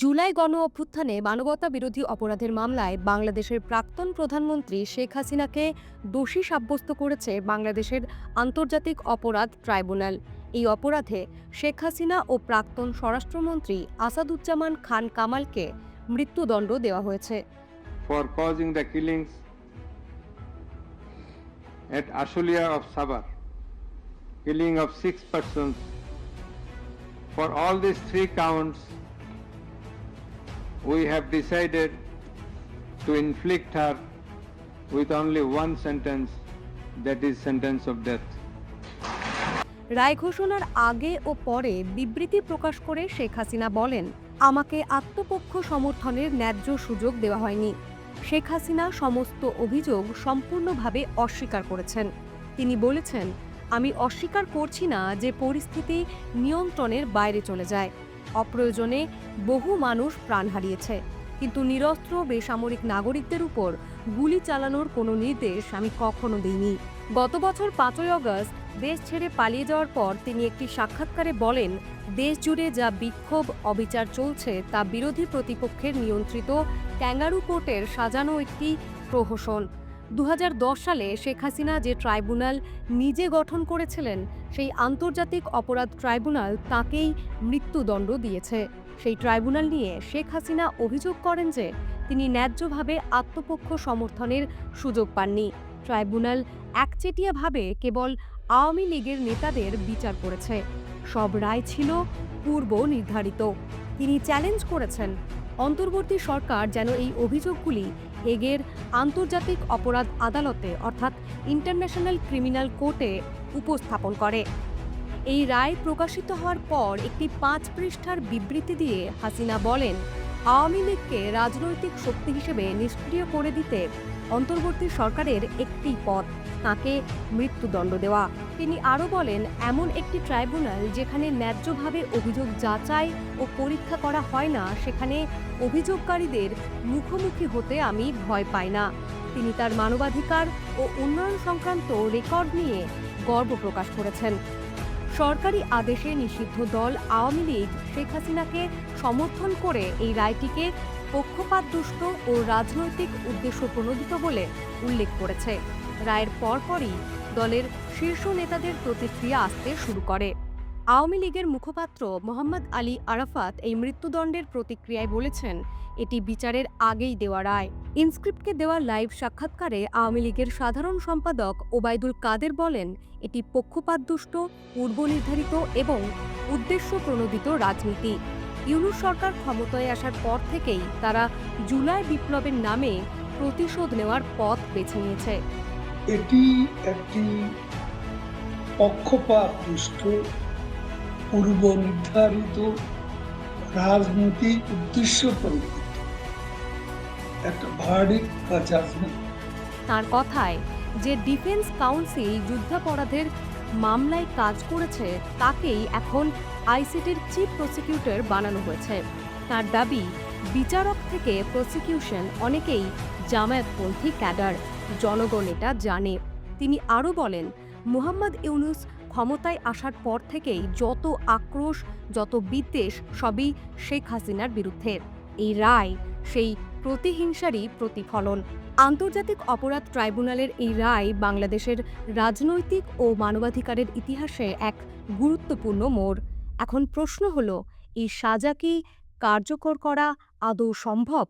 জুলাই গণ অভ্যুত্থানে মানবতা বিরোধী অপরাধের মামলায় বাংলাদেশের প্রাক্তন প্রধানমন্ত্রী শেখ হাসিনাকে দোষী সাব্যস্ত করেছে বাংলাদেশের আন্তর্জাতিক অপরাধ ট্রাইব্যুনাল এই অপরাধে শেখ হাসিনা ও প্রাক্তন স্বরাষ্ট্রমন্ত্রী আসাদুজ্জামান খান কামালকে মৃত্যুদণ্ড দেওয়া হয়েছে for causing the killings at Ashulia of Sabar, killing of six persons. For all we have decided to inflict her with only one sentence, that is sentence of death. রায় ঘোষণার আগে ও পরে বিবৃতি প্রকাশ করে শেখ হাসিনা বলেন আমাকে আত্মপক্ষ সমর্থনের ন্যায্য সুযোগ দেওয়া হয়নি। শেখ হাসিনা সমস্ত অভিযোগ সম্পূর্ণভাবে অস্বীকার করেছেন। তিনি বলেছেন আমি অস্বীকার করছি না যে পরিস্থিতি নিয়ন্ত্রণের বাইরে চলে যায়। অপ্রয়োজনে বহু মানুষ প্রাণ হারিয়েছে। কিন্তু নিরস্ত্র, বেসামরিক নাগরিকদের উপর গুলি চালানোর কোনো নির্দেশ আমি কখনো দিইনি। গত বছর পাঁচই অগস্ট, দেশ ছেড়ে পালিয়ে যাওয়ার পর তিনি একটি সাক্ষাৎকারে বলেন দেশ জুড়ে যা বিক্ষোভ, অবিচার চলছে তা বিরোধী প্রতিপক্ষের নিয়ন্ত্রিত ক্যাঙ্গারু কোর্টের সাজানো একটি প্রহসন। দু হাজার দশ সালে শেখ হাসিনা যে ট্রাইব্যুনাল নিজে গঠন করেছিলেন, সেই আন্তর্জাতিক অপরাধ ট্রাইব্যুনাল তাকেই মৃত্যুদণ্ড দিয়েছে। সেই ট্রাইব্যুনাল নিয়ে শেখ হাসিনা অভিযোগ করেন যে, তিনি ন্যায্যভাবে আত্মপক্ষ সমর্থনের সুযোগ পাননি। ট্রাইব্যুনাল একচেটিয়াভাবে কেবল আওয়ামী লীগের নেতাদের বিচার করেছে। সব রায় ছিল পূর্ব নির্ধারিত। তিনি চ্যালেঞ্জ করেছেন, অন্তর্বর্তী সরকার যেন এই অভিযোগগুলি হেগের আন্তর্জাতিক অপরাধ আদালতে, অর্থাৎ ইন্টারন্যাশনাল ক্রিমিনাল কোর্টে উপস্থাপন করে। এই রায় প্রকাশিত হওয়ার পর একটি পাঁচ পৃষ্ঠার বিবৃতি দিয়ে হাসিনা বলেন, আওয়ামী লীগকে রাজনৈতিক শক্তি হিসেবে নিষ্ক্রিয় করে দিতে অন্তর্বর্তী সরকারের একটি পথ তাকে মৃত্যুদণ্ড দেওয়া। তিনি আরও বলেন, এমন একটি ট্রাইব্যুনাল যেখানে ন্যায্যভাবে অভিযোগ যাচাই ও পরীক্ষা করা হয় না, সেখানে অভিযোগকারীদের মুখোমুখি হতে আমি ভয় পাই না। তিনি তার মানবাধিকার ও উন্নয়ন সংক্রান্ত রেকর্ড নিয়ে গর্ব প্রকাশ করেছেন। সরকারি আদেশে নিষিদ্ধ দল আওয়ামী লীগ শেখ হাসিনাকে সমর্থন করে এই রায়টিকে পক্ষপাতদুষ্ট ও রাজনৈতিক উদ্দেশ্য প্রণোদিত বলে উল্লেখ করেছে। রায়ের পরপরই দলের শীর্ষ নেতাদের প্রতিক্রিয়া আসতে শুরু করে। আওয়ামী লীগের মুখপাত্র মোহাম্মদ আলী আরাফাত এই মৃত্যুদণ্ডের প্রতিক্রিয়ায় বলেছেন, এটি বিচারের আগেই দেওয়া রায়। ইনস্ক্রিপ্টকে দেওয়া লাইভ সাক্ষাৎকারে আওয়ামী লীগের সাধারণ সম্পাদক ওবায়দুল কাদের বলেন, এটি পক্ষপাতদুষ্ট পূর্ব নির্ধারিত এবং উদ্দেশ্য প্রণোদিত রাজনীতি। ইউনুস সরকার ক্ষমতায় আসার পর থেকেই তারা জুলাই বিপ্লবের নামে প্রতিশোধ নেওয়ার পথ বেছে নিয়েছে। এটি একটি পক্ষপাত দুষ্ট পূর্ব নির্ধারিত রাজনৈতিক উদ্দেশ্য প্রণোদিত একটা ভার্ডিক বা জাজমেন্ট তার কথায় যে ডিফেন্স কাউন্সিল যুদ্ধাপরাধের মামলায় কাজ করেছে তাকেই এখন আইসিটির চিফ প্রসিকিউটর বানানো হয়েছে। তার দাবি, বিচারক থেকে প্রসিকিউশন অনেকেই জামায়াতপন্থী ক্যাডার, জনগণ এটা জানে। তিনি আরও বলেন, মুহাম্মদ ইউনুস ক্ষমতায় আসার পর থেকেই যত আক্রোশ, যত বিদ্বেষ সবই শেখ হাসিনার বিরুদ্ধে। এই রায় সেই প্রতিহিংসারই প্রতিফলন। আন্তর্জাতিক অপরাধ ট্রাইব্যুনালের এই রায় বাংলাদেশের রাজনৈতিক ও মানবাধিকারের ইতিহাসে এক গুরুত্বপূর্ণ মোড়। এখন প্রশ্ন হল, এই সাজা কি কার্যকর করা আদৌ সম্ভব?